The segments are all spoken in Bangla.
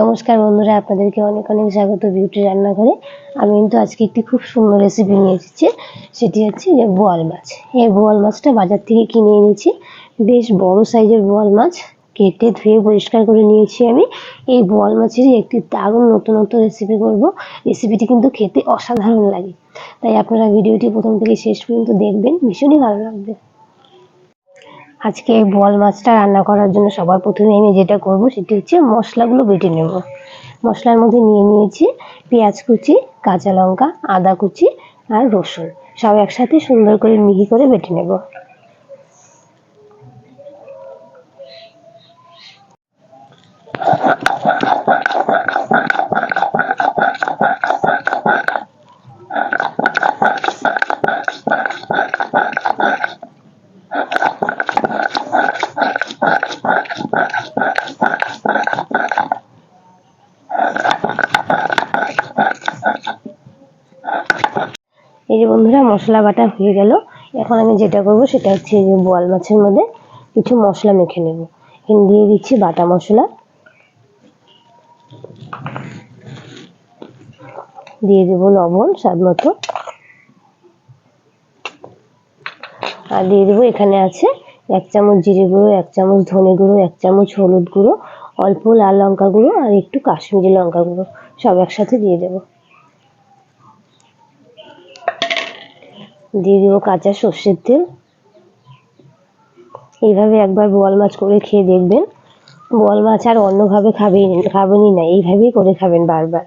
নমস্কার বন্ধুরা, আপনাদেরকে অনেক অনেক স্বাগত বিউটি রান্নাঘরে। আমি কিন্তু আজকে একটি খুব সুন্দর রেসিপি নিয়ে এসেছি, সেটি হচ্ছে যে বোয়াল মাছ। এই বোয়াল মাছটা বাজার থেকে কিনে এনেছি। বেশ বড় সাইজের বোয়াল মাছ, কেটে ধুয়ে পরিষ্কার করে নিয়েছি আমি। এই বোয়াল মাছেরই একটি দারুণ নতুনত্ব রেসিপি করব। রেসিপিটি কিন্তু খেতে অসাধারণ লাগে। তাই আপনারা ভিডিওটি প্রথম থেকে শেষ পর্যন্ত দেখবেন, ভীষণই ভালো লাগবে। আজকে এই বোয়াল মাছটা রান্না করার জন্য সবার প্রথমে আমি যেটা করব সেটি হচ্ছে মশলাগুলো বেটে নেব। মশলার মধ্যে নিয়ে নিয়েছি পেঁয়াজ কুচি, কাঁচা লঙ্কা, আদা কুচি আর রসুন। সব একসাথে সুন্দর করে মিহি করে বেটে নেব। বন্ধুরা, মশলা বাটা হয়ে গেল। এখন আমি যেটা করব সেটা হচ্ছে যে বোয়াল মাছের মধ্যে কিছু মশলা মেখে নেব। এখানে দিয়ে দিচ্ছি বাটা মশলা। দিয়ে দেবো লবণ, স্বাদ মতো। আর দিয়ে দেবো এখানে আছে এক চামচ জিরে গুঁড়ো, এক চামচ ধনে গুঁড়ো, এক চামচ হলুদ গুঁড়ো, অল্প লাল লঙ্কা গুঁড়ো আর একটু কাশ্মীরি লঙ্কা গুঁড়ো। সব একসাথে দিয়ে দেবো। দিয়ে দেবো কাঁচা সর্ষের তেল। এইভাবে একবার বোয়াল মাছ করে খেয়ে দেখবেন। বোয়াল মাছ আর অন্যভাবে খাবেই খাবেনই না, এইভাবেই করে খাবেন বারবার।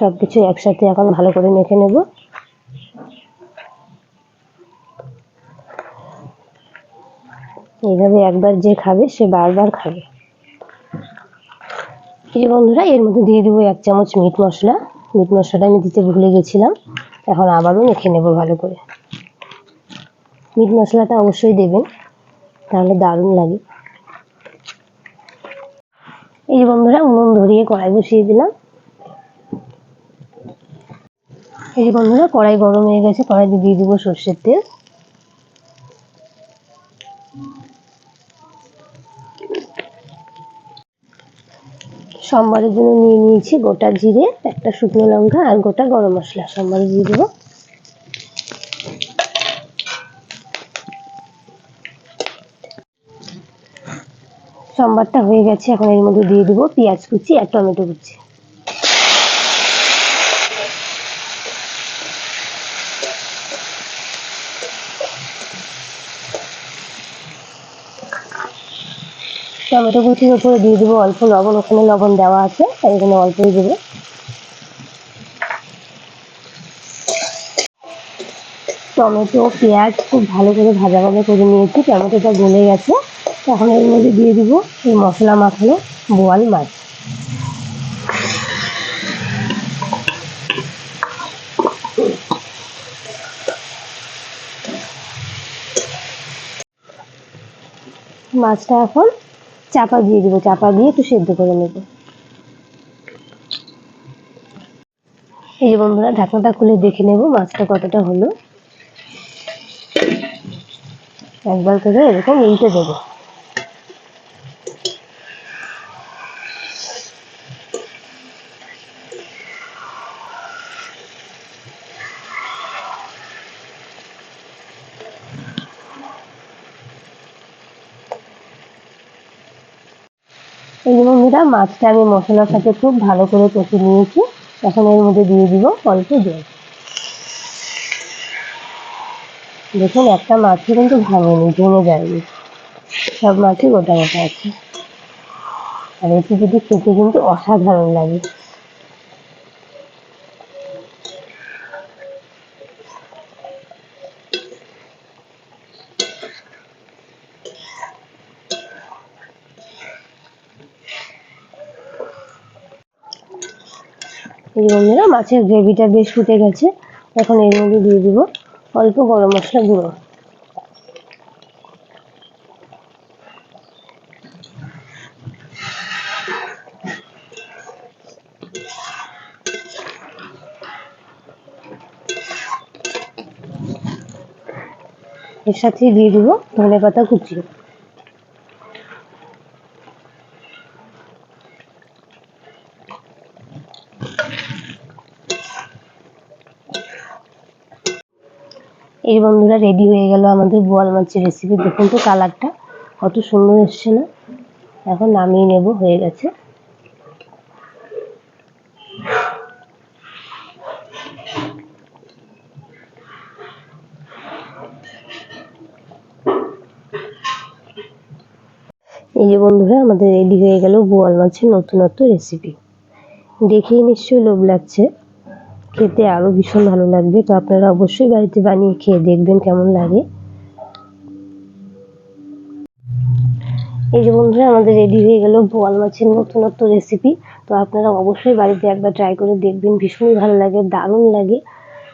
সব কিছু একসাথে এখন ভালো করে মেখে নেব। এইভাবে একবার যে খাবে, সে বারবার খাবে। এই বন্ধুরা, এর মধ্যে দিয়ে দেবো এক চামচ মিট মশলা। মিট মশলাটা আমি দিতে ভুলে গেছিলাম। এখন আবারও মেখে নেব ভালো করে। মিট মশলাটা অবশ্যই দেবেন, তাহলে দারুণ লাগে। এই যে বন্ধুরা, উনুন ধরিয়ে কড়াই বসিয়ে দিলাম। এই যে বন্ধুরা, কড়াই গরম হয়ে গেছে, কড়াইতে দিয়ে দেবো সর্ষের তেল। সোমবারের জন্য নিয়ে নিয়েছি গোটা জিরে, একটা শুকনো লঙ্কা আর গোটা গরম মশলা সোমবারে দিয়ে দেবো। সোমবারটা হয়ে গেছে, এখন এর মধ্যে দিয়ে দেবো পেঁয়াজ কুচি আর টমেটো কুচি। টমেটো কুচির উপরে দিয়ে দেবো অল্প লবণ, ওখানে লবণ দেওয়া আছে, তাই এখানে অল্পই দেবো। টমেটো, পেঁয়াজ খুব ভালো করে ভাজা ভাজা করে নিয়েছি, টমেটোটা গলে গেছে। এখন এর মধ্যে দিয়ে দিব এই মশলা মাখানো বোয়াল মাছ। মাছটা এখন চাপা দিয়ে দিব, চাপা দিয়ে একটু সেদ্ধ করে নেব। এই যে বন্ধুরা, ঢাকনাটা খুলে দেখে নেব মাছটা কতটা হলো। একবার করে এরকম উল্টে দেবো। এই যে বন্ধুরা, মাছটা আমি মশলার সাথে খুব ভালো করে কষে নিয়েছি। এখন এর মধ্যে দিয়ে দিব অল্প জল। দেখুন, একটা মাছও কিন্তু ভাঙেনি ভেঙে যায়নি। সব মাছই গোটা গোটা আছে। আর এটি যদি খেতে কিন্তু অসাধারণ লাগে। এই বন্ধুরা মাছের গ্রেভিটা বেশ ফুটে গেছে। এখন এর মধ্যে দিয়ে দিব অল্প গরম মশলা গুঁড়ো। এর সাথে দিয়ে দিব ধনে পাতা কুচি। এই বন্ধুরা রেডি হয়ে গেল আমাদের বোয়াল মাছের রেসিপি দেখুন তো কালারটা কত সুন্দর এসছে না? এখন নামিয়ে নেব, হয়ে গেছে। এই যে বন্ধুরা, আমাদের রেডি হয়ে গেল বোয়াল মাছের নতুনত্ব রেসিপি দেখেই নিশ্চয়ই লোভ লাগছে। খেতে আরও ভীষণ ভালো লাগবে। তো আপনারা অবশ্যই বাড়িতে বানিয়ে খেয়ে দেখবেন কেমন লাগে। এই যে বন্ধুরা, আমাদের রেডি হয়ে গেল বোয়াল মাছের নতুনত্ব রেসিপি তো আপনারা অবশ্যই বাড়িতে একবার ট্রাই করে দেখবেন। ভীষণই ভালো লাগে, দারুণ লাগে।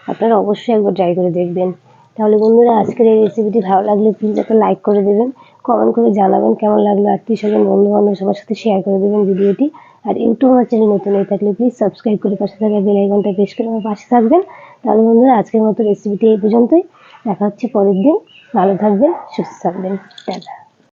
আপনারা অবশ্যই একবার ট্রাই করে দেখবেন। তাহলে বন্ধুরা, আজকের এই রেসিপিটি ভালো লাগলে প্লিজ একটা লাইক করে দেবেন। কমেন্ট করে জানাবেন কেমন লাগল। আত্মীয় স্বজন বন্ধু বান্ধব সবার সাথে শেয়ার করে দেবেন ভিডিওটি আর ইউটিউব আমার চ্যানেল নতুন হয়ে থাকলে প্লিজ সাবস্ক্রাইব করে পাশে থাকা বেল আইকনটা প্রেস করে আমার পাশে থাকবেন। তাহলে বন্ধুরা, আজকের মতো রেসিপিটি এই পর্যন্তই। দেখা হচ্ছে পরের দিন। ভালো থাকবেন, সুস্থ থাকবেন। টাটা।